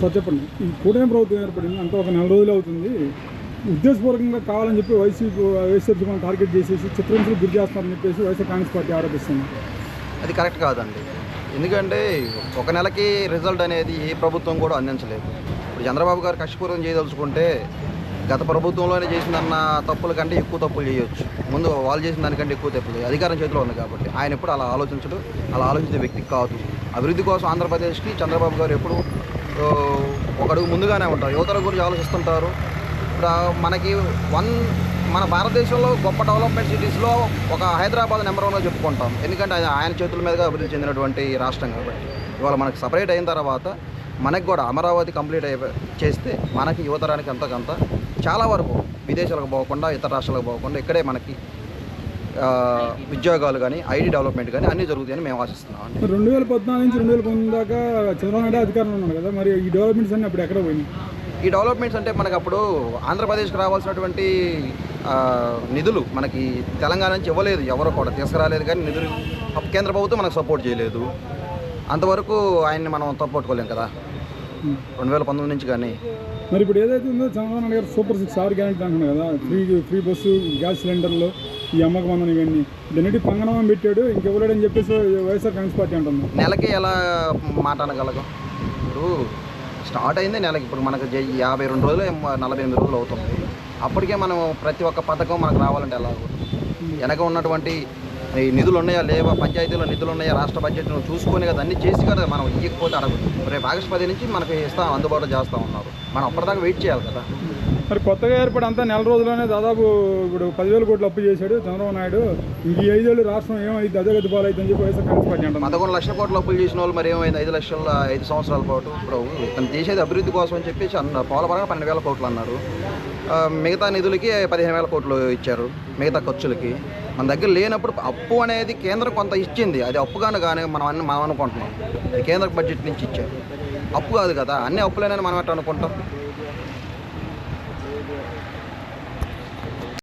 Sir చెప్పండి. ఈ కూటమి ప్రభుత్వం ఏర్పడింది అంటే ఒక నెల రోజులు అవుతుంది. ఉద్దేశపూర్వకంగా కావాలని చెప్పి వైసీపీ వైఎస్ఆర్ మనం టార్గెట్ చేసేసి చిత్రహింసలు గురి చేస్తారని చెప్పేసి వైఎస్ఆర్ కాంగ్రెస్ పార్టీ ఆరోపిస్తుంది. అది కరెక్ట్ కాదండి. ఎందుకంటే ఒక నెలకి రిజల్ట్ అనేది ఏ ప్రభుత్వం కూడా అందించలేదు. ఇప్పుడు చంద్రబాబు గారు కష్టపూర్వం చేయదలుచుకుంటే గత ప్రభుత్వంలోనే చేసిందన్న తప్పుల కంటే ఎక్కువ తప్పులు చేయొచ్చు. ముందు వాళ్ళు చేసిన దానికంటే ఎక్కువ తప్పులు అధికారం చేతిలో ఉంది కాబట్టి ఆయన ఎప్పుడు అలా ఆలోచించడు. అలా ఆలోచించే వ్యక్తి కాదు. అభివృద్ధి కోసం ఆంధ్రప్రదేశ్కి చంద్రబాబు గారు ఎప్పుడు ఒకడుగు ముందుగానే ఉంటారు. యువతల గురించి ఆలోచిస్తుంటారు. ఇప్పుడు మనకి వన్ మన భారతదేశంలో గొప్ప డెవలప్మెంట్ సిటీస్లో ఒక హైదరాబాద్ నెంబర్ వన్గా చెప్పుకుంటాం. ఎందుకంటే అది ఆయన చేతుల మీదుగా అభివృద్ధి చెందినటువంటి రాష్ట్రం కాబట్టి. ఇవాళ మనకి సపరేట్ అయిన తర్వాత మనకి కూడా అమరావతి కంప్లీట్ అయి చేస్తే మనకి యువతరానికి అంతకంత చాలా వరకు విదేశాలకు పోకుండా ఇతర రాష్ట్రాలకు పోకుండా ఇక్కడే మనకి ఉద్యోగాలు కానీ ఐటీ డెవలప్మెంట్ కానీ అన్నీ జరుగుతాయని మేము ఆశిస్తున్నాం. రెండు వేల పద్నాలుగు నుంచి రెండు వేల పంతొమ్మిది దాకా చంద్రబాబు నాయుడు అధికారంలో ఉన్నాడు కదా మరి ఈ డెవలప్మెంట్స్ అన్ని అప్పుడు ఎక్కడ పోయినాయి? ఈ డెవలప్మెంట్స్ అంటే మనకు అప్పుడు ఆంధ్రప్రదేశ్కి రావాల్సినటువంటి నిధులు మనకి తెలంగాణ నుంచి ఇవ్వలేదు ఎవరు కూడా తీసుకురాలేదు కానీ నిధులు కేంద్ర ప్రభుత్వం మనకు సపోర్ట్ చేయలేదు. అంతవరకు ఆయన్ని మనం తప్పట్టుకోలేం కదా. రెండు వేల పంతొమ్మిది నుంచి కానీ. మరి ఇప్పుడు ఏదైతే ఉందో చంద్రబాబు నాయుడు గారు సూపర్ సిక్స్ ఆరు గ్యారెంటీ అంటున్నాడు కదా ఫ్రీ ఫ్రీ బస్సు గ్యాస్ సిలిండర్లు ఈ అమ్మకం మందని ఇవన్నీ. దీనికి పంగనమం పెట్టాడు ఇంకెవరాడని చెప్పేసి వైఎస్ఆర్ కాంగ్రెస్ పార్టీ అంటుంది. నెలకి ఎలా మాట అనగలగం? ఇప్పుడు స్టార్ట్ అయింది నెలకి. ఇప్పుడు మనకు యాభై రెండు రోజులు నలభై ఎనిమిది రోజులు అవుతుంది. అప్పటికే మనం ప్రతి ఒక్క పథకం మనకు రావాలంటే ఎలా? వెనక ఉన్నటువంటి ఈ నిధులు ఉన్నాయా? లేవా? పంచాయతీలో నిధులు ఉన్నాయా? రాష్ట్ర బడ్జెట్ చూసుకొని కదా అన్ని చేసి కదా మనం ఇవ్వకపోతే అడగదు. రేపు ఆగస్టు పది నుంచి మనకి ఇస్తాం అందుబాటులో చేస్తూ ఉన్నారు. మనం అప్పటిదాకా వెయిట్ చేయాలి కదా. మరి కొత్తగా ఏర్పడి అంతా నెల రోజుల్లోనే దాదాపు ఇప్పుడు పదివేల కోట్లు అప్పు చేశాడు చంద్రబాబు నాయుడు. ఈ ఐదేళ్ళు రాష్ట్రం ఏమైంది? అదే గతి పాలైంది చెప్పి వైఎస్ఆర్ కాంగ్రెస్ పార్టీ అంటుంది. పదకొండు లక్షల కోట్లు అప్పులు చేసిన వాళ్ళు మరి ఏమైంది? ఐదు లక్షల ఐదు సంవత్సరాల పాటు ఇప్పుడు తను చేసేది అభివృద్ధి కోసం అని చెప్పేసి అన్నారు పోలవరంగా పన్నెండు వేల కోట్లు అన్నారు. మిగతా నిధులకి పదిహేను వేల కోట్లు ఇచ్చారు. మిగతా ఖర్చులకి. మన దగ్గర లేనప్పుడు అప్పు అనేది కేంద్రం కొంత ఇచ్చింది. అది అప్పుగాను కానీ మనం అన్ని మనం అనుకుంటున్నాం. కేంద్ర బడ్జెట్ నుంచి ఇచ్చారు. అప్పు కాదు కదా. అన్ని అప్పులేనని మనం ఎట్లా అనుకుంటాం? Thank you.